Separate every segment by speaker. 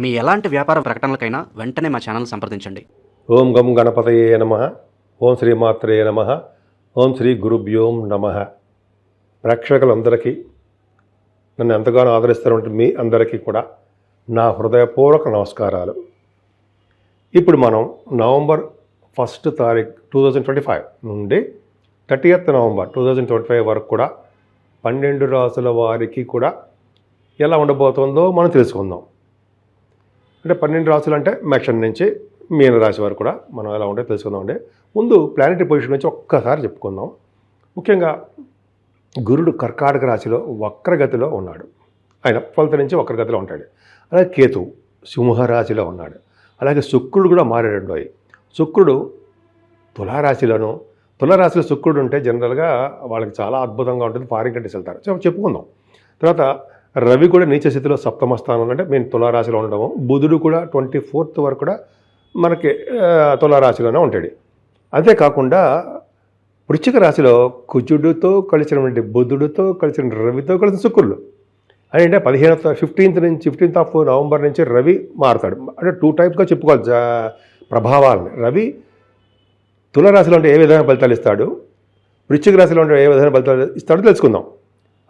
Speaker 1: మీ ఎలాంటి వ్యాపార ప్రకటనలకైనా వెంటనే మా ఛానల్ సంప్రదించండి.
Speaker 2: ఓం గం గణపతయే నమ. ఓం శ్రీమాత్రే నమ. ఓం శ్రీ గురుభ్యోం నమ. ప్రేక్షకులందరికీ నన్ను ఎంతగానో ఆదరిస్తున్నటువంటి మీ అందరికీ కూడా నా హృదయపూర్వక నమస్కారాలు. ఇప్పుడు మనం నవంబర్ ఫస్ట్ తారీఖు టూ థౌజండ్ ట్వంటీ ఫైవ్ నుండి thirtieth November two thousand twenty five వరకు కూడా పన్నెండు రాసుల వారికి కూడా ఎలా ఉండబోతుందో మనం తెలుసుకుందాం. అంటే పన్నెండు రాశులు అంటే మేషన్ నుంచి మీన రాశి వారు కూడా మనం ఎలా ఉంటే తెలుసుకుందామండి ముందు ప్లానెటరీ పొజిషన్ నుంచి ఒక్కసారి చెప్పుకుందాం. ముఖ్యంగా గురుడు కర్కాటక రాశిలో వక్రగతిలో ఉన్నాడు. ఆయన ఫలిత నుంచి వక్రగతిలో ఉంటాడు. అలాగే కేతు సింహరాశిలో ఉన్నాడు. అలాగే శుక్రుడు కూడా మారాడు శుక్రుడు తులారాశిలోను తులారాశిలో శుక్రుడు ఉంటే జనరల్గా వాళ్ళకి చాలా అద్భుతంగా ఉంటుంది. ఫారిన్ కంట్రీస్ వెళ్తారు. సో చెప్పుకుందాం. తర్వాత రవి కూడా నీచ స్థితిలో సప్తమ స్థానం అంటే మేము తులారాశిలో ఉండము బుధుడు కూడా ట్వంటీ ఫోర్త్ వరకు కూడా మనకి తులారాశిలోనే ఉంటాడు. అంతేకాకుండా వృశ్చిక రాశిలో కుజుడితో కలిసినటువంటి బుధుడితో కలిసిన రవితో కలిసిన శుక్రులు. అని అంటే పదిహేను ఫిఫ్టీన్త్ నుంచి ఫిఫ్టీన్త్ ఆఫ్ నవంబర్ నుంచి రవి మారుతాడు. అంటే టూ టైప్గా చెప్పుకోవాలి జా- ప్రభావాలని. రవి తులరాశిలో ఉంటే ఏ విధమైన ఫలితాలు ఇస్తాడు? వృశ్చిక రాశిలో ఉంటే ఏ విధమైన ఫలితాలు ఇస్తాడో తెలుసుకుందాం.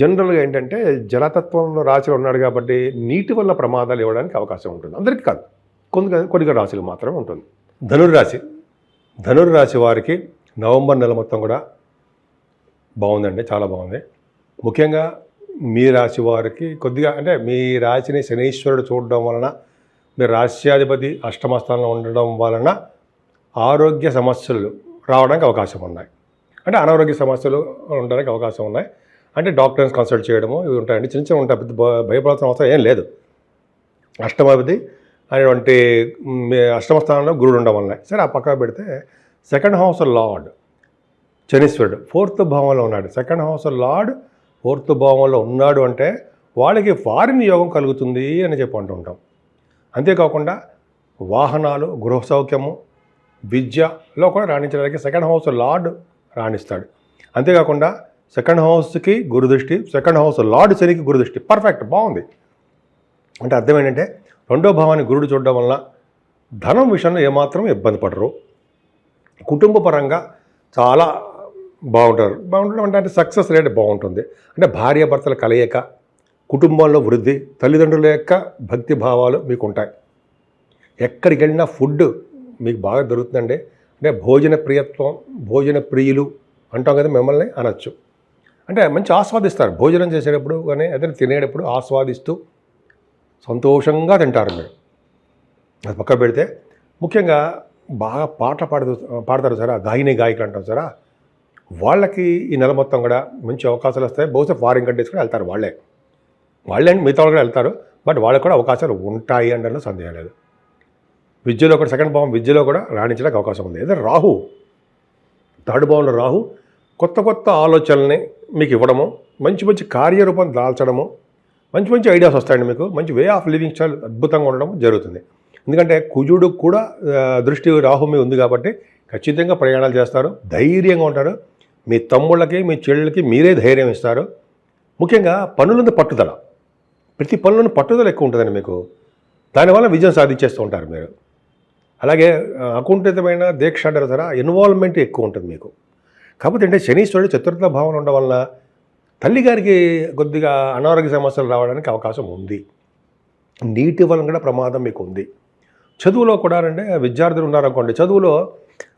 Speaker 2: జనరల్గా ఏంటంటే జలతత్వంలో రాశులు ఉన్నాడు కాబట్టి నీటి వల్ల ప్రమాదాలు ఇవ్వడానికి అవకాశం ఉంటుంది. అందరికీ కాదు. కొన్ని కొన్ని రాశులు మాత్రమే ఉంటుంది. ధనుర్రాశి ధనుర్రాశి వారికి నవంబర్ నెల మొత్తం కూడా బాగుందండి. చాలా బాగుంది. ముఖ్యంగా మీ రాశి వారికి కొద్దిగా అంటే మీ రాశిని శనీశ్వరుడు చూడడం వలన మీ రాశ్యాధిపతి అష్టమస్థానంలో ఉండడం వలన ఆరోగ్య సమస్యలు రావడానికి అవకాశం ఉన్నాయి. అంటే అనారోగ్య సమస్యలు ఉండడానికి అవకాశం ఉన్నాయి. అంటే డాక్టర్స్ కన్సల్ట్ చేయడము ఇవి ఉంటాయండి. చిన్న చిన్న ఉంటాయి. పెద్ద భయపడాల్సిన అవసరం ఏం లేదు. అష్టమాధిపతి అనేటువంటి అష్టమ స్థానంలో గురుడు ఉండడం వల్ల సరే ఆ పక్కన పెడితే సెకండ్ హౌస్ లార్డ్ శనీశ్వరుడు ఫోర్త్ భావంలో ఉన్నాడు. సెకండ్ హౌస్ లార్డ్ ఫోర్త్ భావంలో ఉన్నాడు అంటే వాళ్ళకి ఫారిన్ యోగం కలుగుతుంది అని చెప్పి అంటుంటాం అంతేకాకుండా వాహనాలు గృహ సౌఖ్యము విద్యలో కూడా రాణించడానికి సెకండ్ హౌస్ లార్డ్ రాణిస్తాడు. అంతేకాకుండా సెకండ్ హౌస్కి గురుదృష్టి సెకండ్ హౌస్ లార్డ్ శనికి గురుదృష్టి. పర్ఫెక్ట్ బాగుంది. అంటే అర్థం ఏంటంటే రెండో భావాన్ని గురుడు చూడడం వల్ల ధనం విషయంలో ఏమాత్రం ఇబ్బంది పడరు. కుటుంబ పరంగా చాలా బాగుంటారు. బాగుంటుంది అంటే అంటే సక్సెస్ రేట్ బాగుంటుంది. అంటే భార్యాభర్తల కలయిక కుటుంబంలో వృద్ధి తల్లిదండ్రుల యొక్క భక్తి భావాలు మీకు ఉంటాయి ఎక్కడికి వెళ్ళినా ఫుడ్ మీకు బాగా దొరుకుతుందండి. అంటే భోజన ప్రియత్వం భోజన ప్రియులు అంటాం కదా మిమ్మల్ని అనొచ్చు. అంటే మంచి ఆస్వాదిస్తారు. భోజనం చేసేటప్పుడు కానీ ఏదైనా తినేటప్పుడు ఆస్వాదిస్తూ సంతోషంగా తింటారు మీరు. అది పక్క పెడితే ముఖ్యంగా బాగా పాట పాడుతూ పాడతారు సారా? గాయని గాయకులు అంటాం సారా? వాళ్ళకి ఈ నెల మొత్తం కూడా మంచి అవకాశాలు వస్తాయి. బహుశా ఫారిన్ కంట్రీస్ కూడా వెళ్తారు వాళ్ళే. వాళ్ళే మిగతా వాళ్ళు కూడా వెళ్తారు. బట్ వాళ్ళకి కూడా అవకాశాలు ఉంటాయి అంటే సందేహం లేదు. విద్యలో కూడా సెకండ్ భావం విద్యలో కూడా రాణించడానికి అవకాశం ఉంది. అదే రాహు. థర్డ్ భావంలో రాహు. కొత్త కొత్త ఆలోచనల్ని మీకు ఇవ్వడము మంచి మంచి కార్యరూపం దాల్చడము మంచి మంచి ఐడియాస్ వస్తాయండి మీకు మంచి వే ఆఫ్ లివింగ్ స్టైల్ అద్భుతంగా ఉండడం జరుగుతుంది. ఎందుకంటే కుజుడు కూడా దృష్టి రాహు మీద ఉంది కాబట్టి ఖచ్చితంగా ప్రయాణాలు చేస్తారు ధైర్యంగా ఉంటారు. మీ తమ్ముళ్ళకి మీ చెల్లెళ్ళకి మీరే ధైర్యం ఇస్తారు. ముఖ్యంగా పనులందు పట్టుదల. ప్రతి పనులను పట్టుదల ఎక్కువ ఉంటుందండి మీకు. దానివల్ల విజయం సాధించేస్తూ ఉంటారు మీరు. అలాగే అకుంఠితమైన దీక్ష అంటారు సరే ఇన్వాల్వ్మెంట్ ఎక్కువ ఉంటుంది మీకు. కాకపోతే అంటే శనీశ్వరుడు చతుర్థ భావన ఉండడం వల్ల తల్లిగారికి కొద్దిగా అనారోగ్య సమస్యలు రావడానికి అవకాశం ఉంది. నీటి వలన కూడా ప్రమాదం మీకు ఉంది. చదువులో కూడా అంటే విద్యార్థులు ఉన్నారనుకోండి చదువులో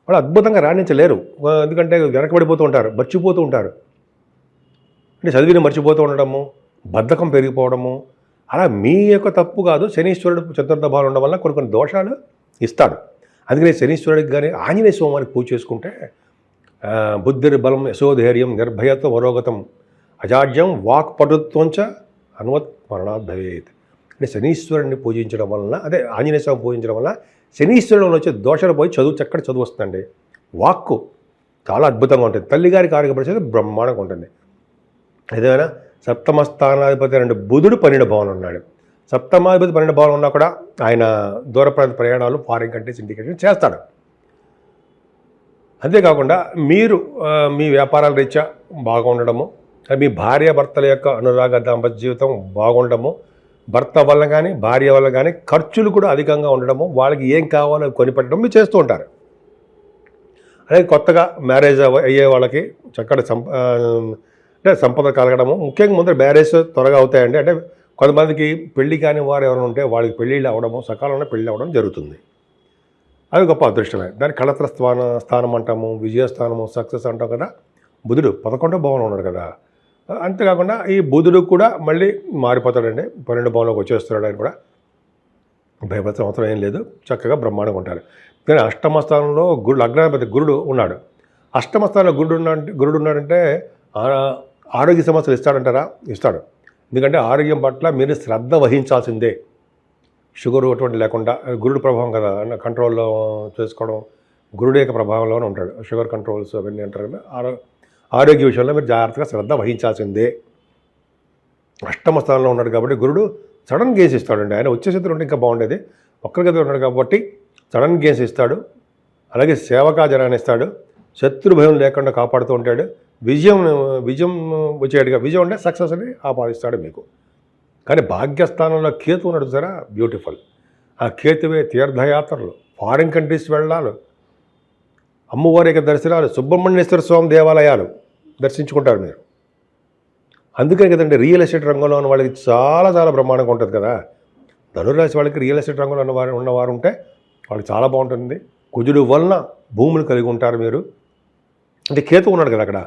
Speaker 2: వాళ్ళు అద్భుతంగా రాణించలేరు. ఎందుకంటే వెనకబడిపోతూ ఉంటారు మర్చిపోతూ ఉంటారు. అంటే చదివిని మర్చిపోతూ ఉండడము బద్ధకం పెరిగిపోవడము అలా మీ యొక్క తప్పు కాదు శనీశ్వరుడు చతుర్థ భావం ఉండడం వల్ల కొన్ని కొన్ని దోషాలు ఇస్తాడు. అందుకనే శనీశ్వరుడికి కానీ ఆంజనేయ స్వామికి పూజ చేసుకుంటే బుద్ధిర్బలం బలం యశోధైర్యం నిర్భయత్వ వరోగతం అజాడ్యం వాక్ పటుత్వంచ అనువత్ మరణాత్ భవేత్ అంటే శనీశ్వరుని పూజించడం వలన అదే ఆంజనేయ స్వామి పూజించడం వలన శనీశ్వరుడు వచ్చే దోషాలు పోయి చదువు చక్కటి చదువు వస్తుందండి. వాక్కు చాలా అద్భుతంగా ఉంటుంది. తల్లిగారికి ఆరోగ్య పరిస్థితి బ్రహ్మాండంగా ఉంటుంది. ఏదైనా సప్తమ స్థానాధిపతి రెండు బుధుడు పన్నెండు భవనం ఉన్నాడు. సప్తమాధిపతి పన్నెండు భవనం ఉన్నా కూడా ఆయన దూర ప్రాంత ప్రయాణాలు ఫారిన్ కంట్రీస్ ఇండికేషన్ చేస్తాడు. అంతేకాకుండా మీరు మీ వ్యాపారాల రీత్యా బాగుండడము మీ భార్య భర్తల యొక్క అనురాగ దాంపత్య జీవితం బాగుండడము భర్త వల్ల కానీ భార్య వల్ల కానీ ఖర్చులు కూడా అధికంగా ఉండడము వాళ్ళకి ఏం కావాలో కొనిపెట్టడం మీరు చేస్తూ ఉంటారు. అలాగే కొత్తగా మ్యారేజ్ అయ్యే వాళ్ళకి చక్కటి సంప అంటే సంపద కలగడము ముఖ్యంగా ముందర మ్యారేజ్ త్వరగా అవుతాయండి. అంటే కొంతమందికి పెళ్ళి కాని వారు ఎవరైనా ఉంటే వాళ్ళకి పెళ్ళిళ్ళు అవ్వడము సకాలంలో పెళ్ళి అవ్వడం జరుగుతుంది. అది గొప్ప అదృష్టమే. దాని కళత్ర స్థాన స్థానం అంటాము విజయస్థానము సక్సెస్ అంటాం కదా బుధుడు పదకొండో భవనం ఉన్నాడు కదా. అంతేకాకుండా ఈ బుధుడు కూడా మళ్ళీ మారిపోతాడండి. పన్నెండు భవనంలోకి వచ్చేస్తున్నాడు ఆయన కూడా. భయపడతాం అవసరం ఏం లేదు. చక్కగా బ్రహ్మాండంగా ఉంటారు కానీ అష్టమ స్థానంలో గురు లగ్నాధిపతి గురుడు ఉన్నాడు. అష్టమ స్థానంలో గురుడు ఉన్నాడు గురుడు ఉన్నాడంటే ఆరోగ్య సమస్యలు ఇస్తాడంటారా? ఇస్తాడు. ఎందుకంటే ఆరోగ్యం పట్ల మీరు శ్రద్ధ వహించాల్సిందే. షుగర్ అటువంటి లేకుండా గురుడు ప్రభావం కదా కంట్రోల్లో చేసుకోవడం గురుడు యొక్క ప్రభావంలోనే ఉంటాడు. షుగర్ కంట్రోల్స్ అవన్నీ అంటారు కదా ఆరో ఆరోగ్య విషయంలో మీరు జాగ్రత్తగా శ్రద్ధ వహించాల్సిందే. అష్టమ స్థానంలో ఉన్నాడు కాబట్టి గురుడు సడన్ గేమ్స్ ఇస్తాడండి. ఆయన వచ్చే స్థితిలో ఉంటే ఇంకా బాగుండేది. ఒక్కరి గదిలో ఉన్నాడు కాబట్టి సడన్ గేమ్స్ ఇస్తాడు. అలాగే సేవకాజనాన్ని ఇస్తాడు. శత్రు భయం లేకుండా కాపాడుతూ ఉంటాడు. విజయం విజయం వచ్చేట్టుగా విజయం అంటే సక్సెస్ అని ఆపాదిస్తాడు మీకు. కానీ భాగ్యస్థానంలో కేతు ఉన్నాడు సరే బ్యూటిఫుల్ ఆ కేతువే తీర్థయాత్రలు ఫారిన్ కంట్రీస్ వెళ్ళాలి. అమ్మవారి యొక్క దర్శనాలు సుబ్రహ్మణ్యేశ్వర స్వామి దేవాలయాలు దర్శించుకుంటారు మీరు. అందుకే కదండి రియల్ ఎస్టేట్ రంగంలో ఉన్న వాళ్ళకి చాలా చాలా బ్రహ్మాండంగా ఉంటుంది కదా. ధనురాశి వాళ్ళకి రియల్ ఎస్టేట్ రంగంలో ఉన్నవారు ఉన్నవారు ఉంటే వాళ్ళకి చాలా బాగుంటుంది. కుజుడు వలన భూములు కలిగి ఉంటారు మీరు. అంటే కేతు ఉన్నాడు కదా అక్కడ.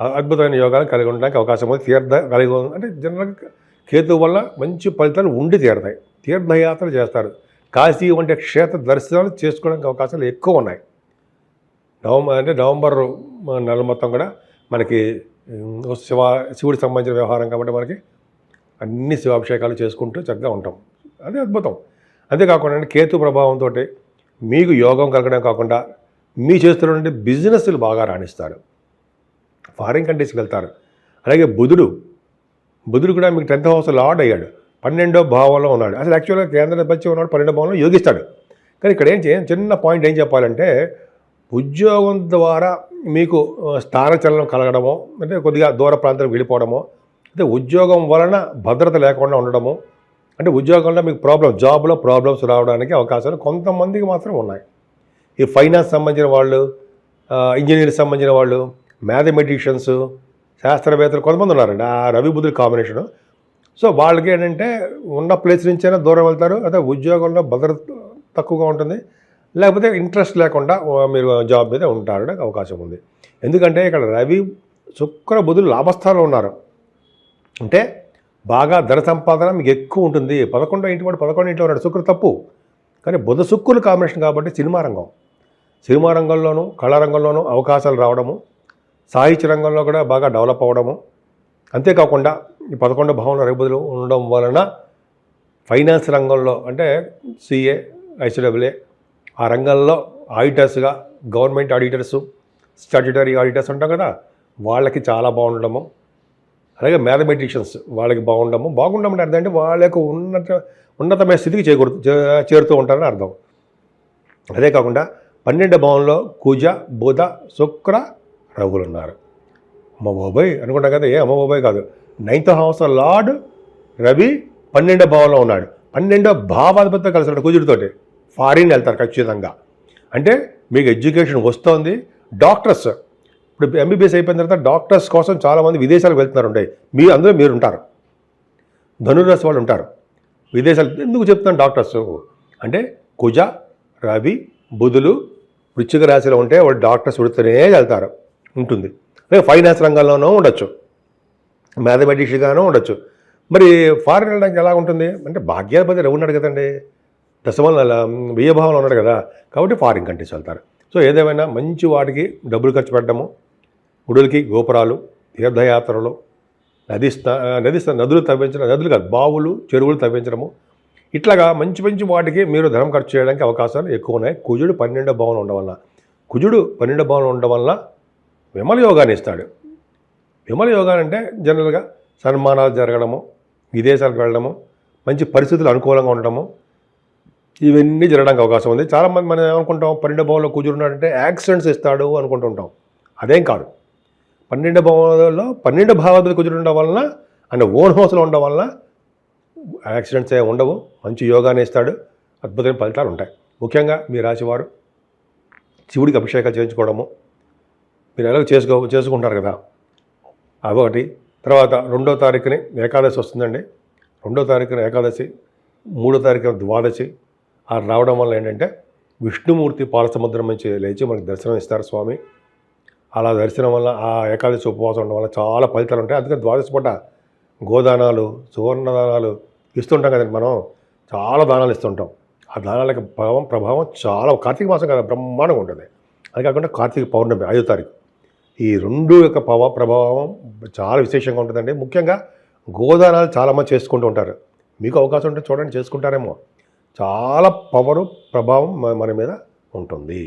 Speaker 2: అద్భుతమైన యోగాలు కలిగి ఉండడానికి అవకాశం ఉంది. తీర్థ కలిగి ఉంది అంటే జనరల్గా కేతు వల్ల మంచి ఫలితాలు ఉండి తీరుతాయి. తీర్థయాత్రలు చేస్తారు. కాశీ వంటి క్షేత్ర దర్శనాలు చేసుకోవడానికి అవకాశాలు ఎక్కువ ఉన్నాయి. నవంబర్ అంటే నవంబర్ నెల మొత్తం కూడా మనకి శివ శివుడికి సంబంధించిన వ్యవహారం కాబట్టి మనకి అన్ని శివాభిషేకాలు చేసుకుంటూ చక్కగా ఉంటాం. అదే అద్భుతం. అంతేకాకుండా కేతు ప్రభావంతో మీకు యోగం కలగడం కాకుండా మీ చేస్తున్నటువంటి బిజినెస్లు బాగా రాణిస్తారు. ఫారిన్ కంట్రీస్కి వెళ్తారు. అలాగే బుధుడు బుధుడు కూడా మీకు టెన్త్ హౌస్ లార్డ్ అయ్యాడు. పన్నెండో భావంలో ఉన్నాడు. అసలు యాక్చువల్గా కేంద్ర బచ్చి ఉన్నాడు పన్నెండో భావంలో యోగిస్తాడు. కానీ ఇక్కడ ఏం చే- చిన్న పాయింట్ ఏం చెప్పాలంటే ఉద్యోగం ద్వారా మీకు స్థానచలనం కలగడమో అంటే కొద్దిగా దూర ప్రాంతానికి వెళ్ళిపోవడమో అంటే ఉద్యోగం వలన భద్రత లేకుండా ఉండడము అంటే ఉద్యోగంలో మీకు ప్రాబ్లం జాబ్లో ప్రాబ్లమ్స్ రావడానికి అవకాశాలు కొంతమందికి మాత్రం ఉన్నాయి. ఈ ఫైనాన్స్ సంబంధించిన వాళ్ళు ఇంజనీరింగ్ సంబంధించిన వాళ్ళు మ్యాథమెటిషియన్స్ శాస్త్రవేత్తలు కొంతమంది ఉన్నారండి. ఆ రవి బుద్ధుల కాంబినేషను. సో వాళ్ళకి ఏంటంటే ఉన్న ప్లేస్ నుంచైనా దూరం వెళ్తారు. అదే ఉద్యోగంలో భద్రత తక్కువగా ఉంటుంది. లేకపోతే ఇంట్రెస్ట్ లేకుండా మీరు జాబ్ మీద ఉంటారు అవకాశం ఉంది. ఎందుకంటే ఇక్కడ రవి శుక్ర బుధులు లాభస్థానంలో ఉన్నారు. అంటే బాగా ధన సంపాదన మీకు ఎక్కువ ఉంటుంది. పదకొండో ఇంటి వాడు పదకొండు ఇంట్లో ఉన్నాడు. శుక్ర తప్పు. కానీ బుధ శుక్రులు కాంబినేషన్ కాబట్టి సినిమా రంగం. సినిమా రంగంలోనూ కళారంగంలోనూ అవకాశాలు రావడము. సాహిత్య రంగంలో కూడా బాగా డెవలప్ అవ్వడము. అంతేకాకుండా ఈ పదకొండు భవన రేపుదలు ఉండడం వలన ఫైనాన్స్ రంగంలో అంటే సిఏ ఐసీడబ్ల్యూఏ ఆ రంగంలో ఆడిటర్స్గా గవర్నమెంట్ ఆడిటర్స్ స్టాట్యుటరీ ఆడిటర్స్ ఉంటాం కదా వాళ్ళకి చాలా బాగుండడము. అలాగే మ్యాథమెటిషియన్స్ వాళ్ళకి బాగుండము బాగుండడం అంటే అర్థం అంటే వాళ్ళకు ఉన్నత ఉన్నతమైన స్థితికి చేకూరు చేరుతూ ఉంటారని అర్థం. అదే కాకుండా పన్నెండు భావంలో కుజ బుధ శుక్ర రఘులు ఉన్నారు. అమ్మ అనుకుంటాం కదా ఏ అమ్మబాబాయ్ కాదు. నైన్త్ హౌస్ లార్డ్ రవి పన్నెండో భావంలో ఉన్నాడు. పన్నెండో భావాధిపతితో కలిసి ఉన్నాడు కుజుడితోటి. ఫారిన్ వెళ్తారు ఖచ్చితంగా. అంటే మీకు ఎడ్యుకేషన్ వస్తుంది. డాక్టర్స్ ఇప్పుడు ఎంబీబీఎస్ అయిపోయిన తర్వాత డాక్టర్స్ కోసం చాలామంది విదేశాలకు వెళ్తున్నారు ఉంటాయి. మీ అందరూ మీరు ఉంటారు. ధనురాశి వాళ్ళు ఉంటారు. విదేశాలు ఎందుకు చెప్తాను డాక్టర్స్ అంటే కుజ రవి బుధులు వృచ్చిక రాశిలో ఉంటే వాళ్ళు డాక్టర్స్ ఉడితేనే వెళ్తారు. ఉంటుంది. అలాగే ఫైనాన్స్ రంగంలోనూ ఉండొచ్చు. మ్యాథమెటిక్స్గానూ ఉండొచ్చు. మరి ఫారిన్ వెళ్ళడానికి ఎలా ఉంటుంది? అంటే భాగ్యాధిపతి రవి ఉన్నాడు కదండి. దశమల వ్యయభావంలో ఉన్నాడు కదా. కాబట్టి ఫారిన్ కంట్రీస్ వెళ్తారు. సో ఏదేమైనా మంచి వాటికి డబ్బులు ఖర్చు పెట్టడము గుడులకి గోపురాలు తీర్థయాత్రలు నది నదిస్త నది నదులు తవ్వించడం నదులు కాదు బావులు చెరువులు తవ్వించడము. ఇట్లాగా మంచి మంచి వాటికి మీరు ధనం ఖర్చు చేయడానికి అవకాశాలు ఎక్కువ ఉన్నాయి. కుజుడు పన్నెండో భావన ఉండడం వల్ల. కుజుడు పన్నెండో భావన ఉండడం వల్ల విమల యోగాన్ని ఇస్తాడు. విమల యోగా అంటే జనరల్గా సన్మానాలు జరగడము విదేశాలకు వెళ్ళడము మంచి పరిస్థితులు అనుకూలంగా ఉండడము ఇవన్నీ జరగడానికి అవకాశం ఉంది. చాలామంది మనం ఏమనుకుంటాం పన్నెండు భావంలో కూర్చున్నాడంటే యాక్సిడెంట్స్ ఇస్తాడు అనుకుంటుంటాం అదేం కాదు. పన్నెండు భావంలో పన్నెండు భావాలు కుదురుండడం వలన అంటే ఓన్ హౌస్లో ఉండడం వలన యాక్సిడెంట్స్ ఏ ఉండవు. మంచి యోగాని ఇస్తాడు. అద్భుతమైన ఫలితాలు ఉంటాయి. ముఖ్యంగా మీ రాశివారు శివుడికి అభిషేకాలు చేయించుకోవడము మీరు ఎలాగో చేసుకో చేసుకుంటారు కదా. అదొకటి. తర్వాత రెండో తారీఖుని ఏకాదశి వస్తుందండి. రెండో తారీఖున ఏకాదశి మూడో తారీఖున ద్వాదశి. ఆ రావడం వల్ల ఏంటంటే విష్ణుమూర్తి పాలసముద్రం నుంచి లేచి మనకి దర్శనం ఇస్తారు స్వామి. అలా దర్శనం వల్ల ఆ ఏకాదశి ఉపవాసం ఉండడం వల్ల చాలా ఫలితాలు ఉంటాయి. అందుకని ద్వాదశి పూట గోదానాలు సువర్ణదానాలు ఇస్తుంటాం కదండి మనం. చాలా దానాలు ఇస్తుంటాం. ఆ దానాలకు ప్రభావం ప్రభావం చాలా. కార్తీక మాసం కదా బ్రహ్మాండంగా ఉంటుంది. అది కాకుండా కార్తీక పౌర్ణమి ఐదో తారీఖు. ఈ రెండు యొక్క పవ ప్రభావం చాలా విశేషంగా ఉంటుందండి. ముఖ్యంగా గోదానాలు చాలామంది చేసుకుంటూ ఉంటారు. మీకు అవకాశం ఉంటే చూడండి చేసుకుంటారేమో. చాలా పవరు ప్రభావం మన మీద ఉంటుంది.